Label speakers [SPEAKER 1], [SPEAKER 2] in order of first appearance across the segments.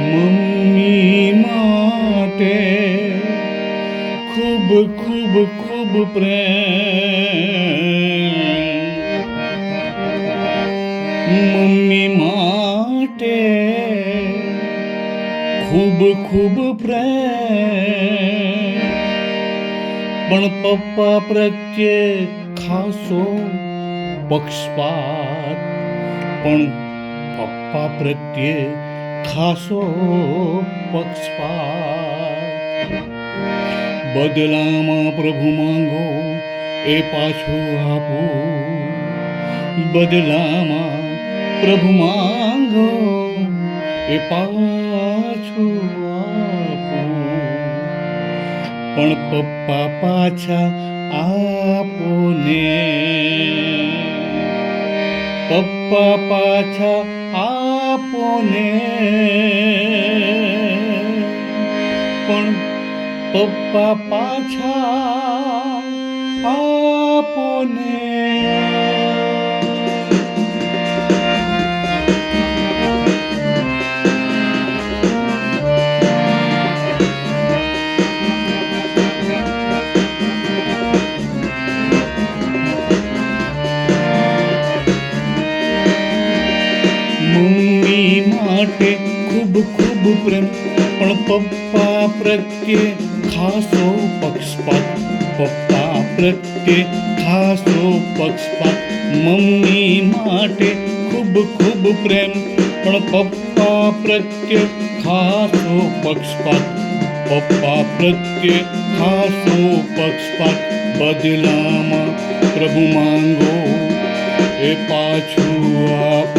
[SPEAKER 1] Mummy માટે ખૂબ ખૂબ ખૂબ પ્રેમ. મમ્મી માટે ખૂબ ખૂબ પ્રેમ. પણ પપ્પા પ્રત્યે ખાસો પક્ષપાત. પણ પપ્પા પ્રત્યે ખાસો પક્ષપાત. બદલામાં પ્રભુ માંગો, એ પાછું આપો. બદલામાં પ્રભુ માંગો, એ પાછું આપો. પણ પપ્પા પાછા આપો ને પપ્પા પાછા આપો ને. પણ પપ્પા પાછા આપો ખૂબ ખૂબ પ્રેમ પણ પપ્પા પ્રત્યે ખાસો પક્ષપાત પપ્પા પ્રત્યે ખાસો પક્ષપાત મમ્મી માટે ખૂબ ખૂબ પ્રેમ પણ પપ્પા પ્રત્યે ખાસો પક્ષપાત પપ્પા પ્રત્યે ખાસો પક્ષપાત બદલામાં પ્રભુ માંગો એ પાછું આપું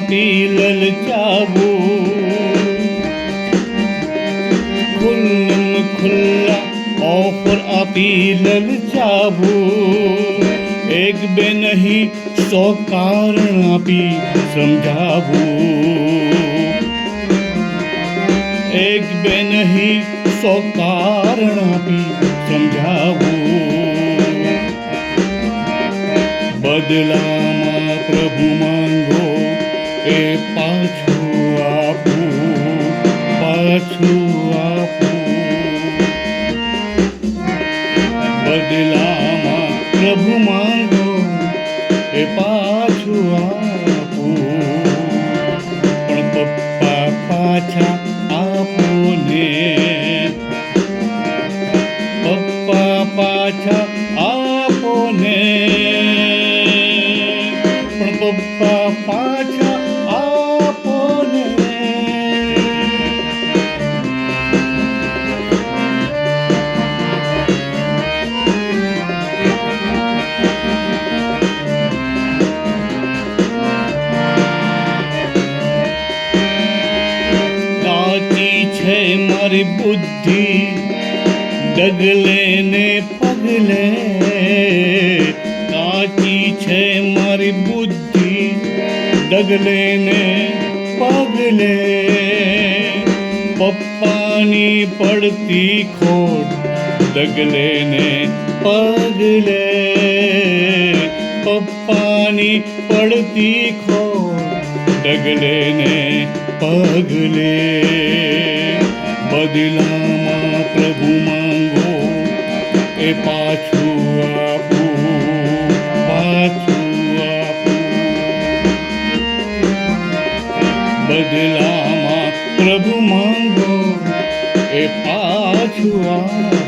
[SPEAKER 1] ललचाबो खुल्लम खुल्ला ऑफ़र अपी ललचाबो एक बे नहीं, सौ कारण अपी समझाबो एक बे नहीं, सौ कारण अपी समझाबो बदलामा प्रभु मा। પાછું આપું પાછું આપું. બદલામાં પ્રભુ માંગો, એ પાછું પણ પપ્પા પાછા આપો ને પપ્પા પાછા આપો પણ પપ્પા પાછા तुम्हारी बुद्धि डगले ने पगले काची छे मारी बुद्धि डगले ने पगले पप्पानी पड़ती खोट डगले ने पगले पप्पानी पड़ती खोट डगले ने पगले બદલામાં પ્રભુ માંગો એ પાછું આપું પાછું આપું. બદલામાં પ્રભુ માંગો એ પાછું આપું.